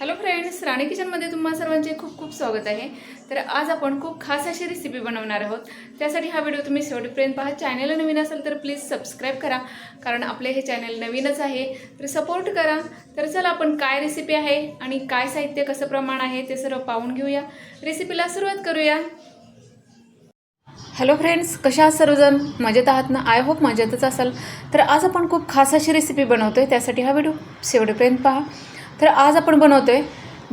Hello friends राणी किचनमध्ये तुम्हा सर्वांचे खूप खूप स्वागत आहे. तर आज आपण खूप खास अशी रेसिपी बनवणार आहोत. त्यासाठी हा व्हिडिओ तुम्ही शेवटपर्यंत पहा. चॅनल नवीन असेल तर प्लीज सबस्क्राईब करा. कारण आपले हे चॅनल नवीनच आहे. तर सपोर्ट करा. तर चला आपण काय रेसिपी आहे आणि काय साहित्य कसं प्रमाण आहे ते सर्व पाहून घेऊया. रेसिपीला सुरुवात करूया. हॅलो फ्रेंड्स कशा आहात सर्वजण? मजेत आहात ना? आय होप मजेतच असाल. तर आज आपण खूप खास अशी रेसिपी बनवतो आहे त्यासाठी हा व्हिडिओ शेवटपर्यंत पहा. तर आज आपण बनवतो आहे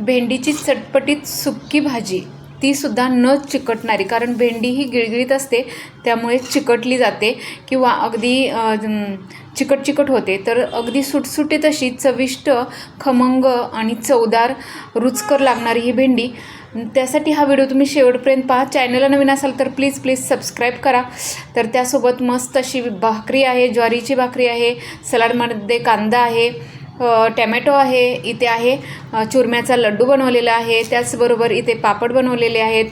भेंडीची चटपटीत सुक्की भाजी. तीसुद्धा न चिकटणारी कारण भेंडी ही गिळगिळीत असते त्यामुळे चिकटली जाते किंवा अगदी चिकट चिकट होते. तर अगदी सुटसुटीत अशी चविष्ट खमंग आणि चवदार रुचकर लागणारी ही भेंडी. त्यासाठी हा व्हिडिओ तुम्ही शेवटपर्यंत पहा. चॅनलला नवीन असाल तर प्लीज प्लीज सबस्क्राईब करा. तर त्यासोबत मस्त अशी भाकरी आहे ज्वारीची भाकरी आहे सलाडमध्ये कांदा आहे टॅमॅटो आहे इथे आहे. चुरम्याचा लड्डू बनवलेला आहे. त्याचबरोबर इथे पापड बनवलेले आहेत.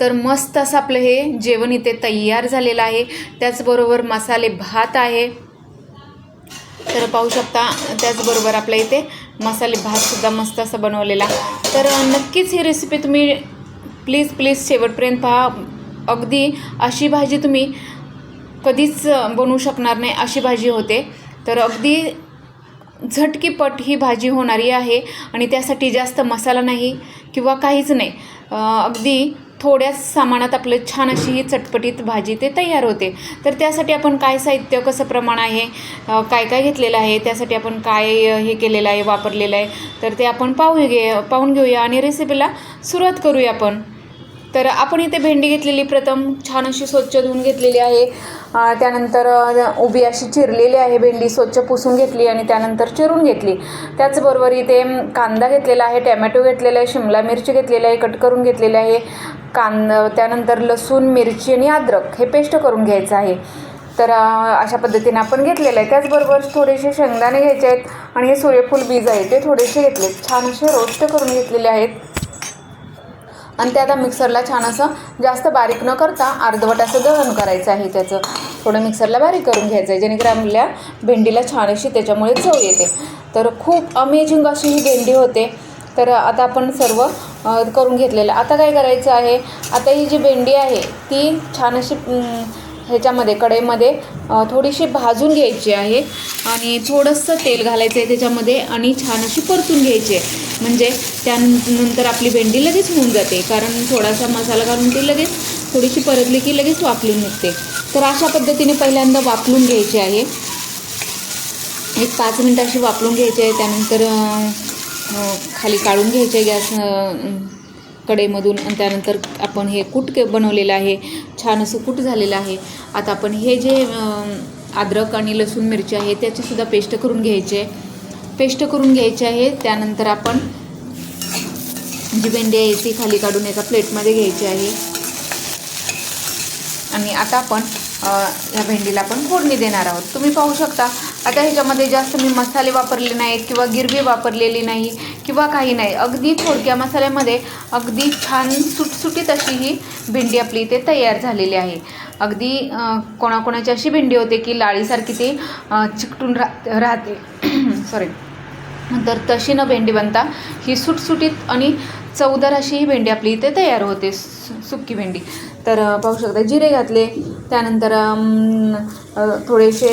तर मस्त असं आपलं हे जेवण इथे तयार झालेलं आहे. त्याचबरोबर मसाले भात आहे. तर पाहू शकता त्याचबरोबर आपल्या इथे मसाले भातसुद्धा मस्त असं बनवलेला. तर नक्कीच ही रेसिपी तुम्ही प्लीज प्लीज शेवटपर्यंत पहा. अगदी अशी भाजी तुम्ही कधीच बनवू शकणार नाही अशी भाजी होते. तर अगदी झटकीपट ही भाजी होणारी आहे आणि त्यासाठी जास्त मसाला नाही किंवा काहीच नाही. अगदी थोड्याच सामानात आपलं छान अशी ही चटपटीत भाजी ते तयार होते. तर त्यासाठी आपण काय साहित्य कसं प्रमाण आहे काय काय घेतलेलं आहे त्यासाठी आपण काय हे केलेलं आहे वापरलेलं आहे तर ते आपण पाहू घे पाहून घेऊया आणि रेसिपीला सुरुवात करूया आपण. तर आपण इथे भेंडी घेतलेली प्रथम छान अशी स्वच्छ धुवून घेतलेली आहे. त्यानंतर उभी अशी चिरलेली आहे. भेंडी स्वच्छ पुसून घेतली आणि त्यानंतर चिरून घेतली. त्याचबरोबर इथे कांदा घेतलेला आहे टॅमॅटो घेतलेला आहे शिमला मिरची घेतलेली आहे कट करून घेतलेली आहे. कांद त्यानंतर लसूण मिरची आणि अद्रक हे पेस्ट करून घ्यायचं आहे. तर अशा पद्धतीने आपण घेतलेलं आहे. त्याचबरोबर थोडेसे शेंगदाणे घ्यायचे आहेत आणि हे सूर्यफूल बीज आहे ते थोडेसे घेतले छान असे रोस्ट करून घेतलेले आहेत. आणि ते आता मिक्सरला छान असं जास्त बारीक न करता अर्धवट असं दळण करायचं आहे त्याचं. थोडं मिक्सरला बारीक करून घ्यायचं आहे जेणेकरून आपल्या भेंडीला छान अशी त्याच्यामुळे चव येते. तर खूप अमेझिंग अशी ही भेंडी होते. तर आता आपण सर्व करून घेतलेलं. आता काय करायचं आहे? आता ही जी भेंडी आहे ती छान अशी ह्याच्यामध्ये कढईमध्ये थोडीशी भाजून घ्यायची आहे. आणि थोडंसं तेल घालायचं आहे त्याच्यामध्ये आणि छान अशी परतून घ्यायची आहे. म्हणजे त्यानंतर आपली भेंडी लगेच होऊन जाते. कारण थोडासा मसाला घालून ती लगेच थोडीशी परतली की लगेच वापरून निघते. तर अशा पद्धतीने पहिल्यांदा वापरून घ्यायची आहे. एक पाच मिनटं अशी वापरून घ्यायची आहे. त्यानंतर खाली काढून घ्यायचे गॅस कडेमधून आणि त्यानंतर आपण हे कूट के बनवलेलं आहे. छान असं कूट झालेलं आहे. आता आपण हे जे अद्रक आणि लसूण मिरची आहे त्याचीसुद्धा पेस्ट करून घ्यायची आहे. पेस्ट करून घ्यायची आहे. त्यानंतर आपण जी भेंडी आहे ती खाली काढून एका प्लेटमध्ये घ्यायची आहे. आणि आता आपण या भेंडीला आपण फोडणी देणार आहोत. तुम्ही पाहू शकता आता ह्याच्यामध्ये जास्त मी मसाले वापरले नाहीत किंवा गिरवी वापरलेली नाही किंवा काही नाही. अगदी थोडक्या मसाल्यामध्ये अगदी छान सुटसुटीत अशी ही भेंडी आपली इथे तयार झालेली आहे. अगदी कोणाकोणाची अशी भेंडी होते की लाळीसारखी ती चिकटून राह राहते. सॉरी तर तशी न भेंडी बनता ही सुटसुटीत आणि चवदार अशी ही भेंडी आपली इथे तयार होते सु- सुक्की भेंडी. तर पाहू शकता जिरे घातले त्यानंतर थोडेसे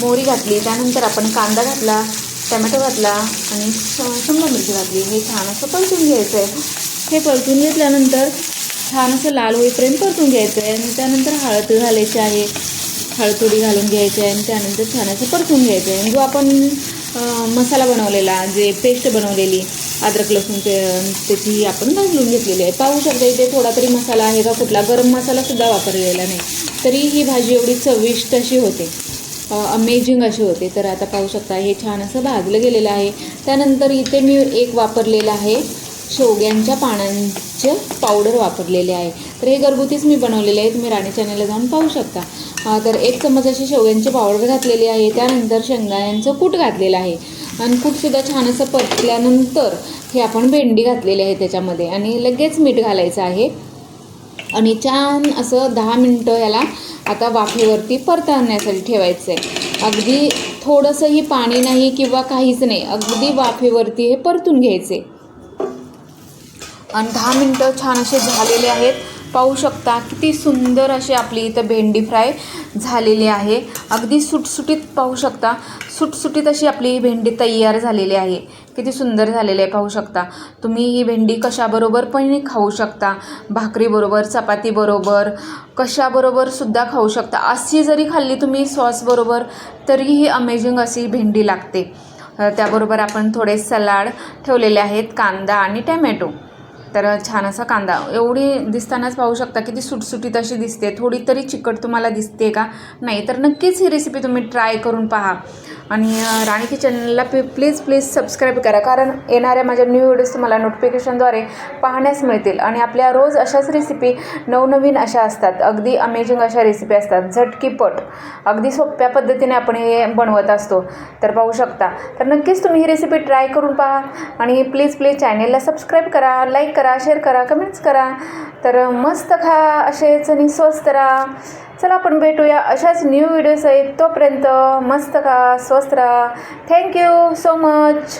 मोहरी घातली त्यानंतर आपण कांदा घातला टमॅटो घातला आणि शंभर शिमला मिरची घातली. हे छान असं परतून घ्यायचं आहे हे परतून घेतल्यानंतर छान असं लाल होईपर्यंत परतून घ्यायचं आहे आणि त्यानंतर हळद घालायची आहे. हळद थोडी घालून घ्यायची आहे आणि त्यानंतर छान असं परतून घ्यायचं आहे जो आपण मसाला बनवलेला जे पेस्ट बनवलेली अद्रक लसूण ते त्याची आपण भाजून घेतलेली आहे. पाहू शकता इथे थोडा तरी मसाला आहे का कुठला. गरम मसालासुद्धा वापरलेला नाही. तरी ही भाजी एवढी चविष्ट अशी होते. अमेझिंग अशी होते. तर आता पाहू शकता हे छान असं भाजलं गेलेलं आहे. त्यानंतर इथे मी एक वापरलेलं आहे शेवग्यांच्या पानांचे पावडर वापरलेले आहे. तर हे घरगुतीच मी बनवलेले आहे तुम्ही राणी चॅनलला जाऊन पाहू शकता. तर एक चमच अशी शेवग्यांची पावडर घातलेली आहे. त्यानंतर शेंगदाण्यांचं कूट घातलेलं आहे. आणि कूटसुद्धा छान असं परतल्यानंतर हे आपण भेंडी घातलेली आहे त्याच्यामध्ये. आणि लगेच मीठ घालायचं आहे. आणि छान असं दहा मिनटं याला आता वाफेवरती परतण्यासाठी ठेवायचं आहे अगदी थोडंसंही पाणी नाही किंवा काहीच नाही अगदी वाफेवरती हे परतून घ्यायचे आणि दहा मिनटं छान असे झालेले आहेत. पाहू शकता किती सुंदर अशी आपली इथं भेंडी फ्राय झालेली आहे. अगदी सुटसुटीत पाहू शकता. सुटसुटीत अशी आपली ही भेंडी तयार झालेली आहे. किती सुंदर झालेली आहे पाहू शकता. तुम्ही ही भेंडी कशाबरोबर पण खाऊ शकता. भाकरीबरोबर चपातीबरोबर कशाबरोबर सुद्धा खाऊ शकता. अशी जरी खाल्ली तुम्ही सॉसबरोबर तरीही अमेझिंग अशी भेंडी लागते. त्याबरोबर आपण थोडे सलाड ठेवलेले आहेत कांदा आणि टॅमॅटो. तर छान असा कांदा. एवढी दिसतानाच पाहू शकता की ती सुटसुटीत अशी दिसते. थोडी तरी चिकट तुम्हाला दिसते का? नाही तर नक्कीच ही रेसिपी तुम्ही ट्राय करून पहा. आणि राणी किचनला प्ली प्लीज प्लीज सबस्क्राईब करा. कारण येणाऱ्या माझ्या न्यू व्हिडिओज तुम्हाला नोटिफिकेशनद्वारे पाहण्यास मिळतील. आणि आपल्या रोज अशाच रेसिपी नवनवीन अशा असतात. अगदी अमेझिंग अशा रेसिपी असतात. झटकीपट. अगदी सोप्या पद्धतीने आपण हे बनवत असतो. तर पाहू शकता. तर नक्कीच तुम्ही ही रेसिपी ट्राय करून पहा. आणि प्लीज प्लीज चॅनेलला सबस्क्राईब करा लाईक करा शेअर करा कमेंट्स करा. तर मस्त खा असेच आणि स्वस्त राहा. चला आपण भेटूया अशाच न्यू व्हिडिओसहित तोपर्यंत मस्त का स्वस्त राहा. Thank you so much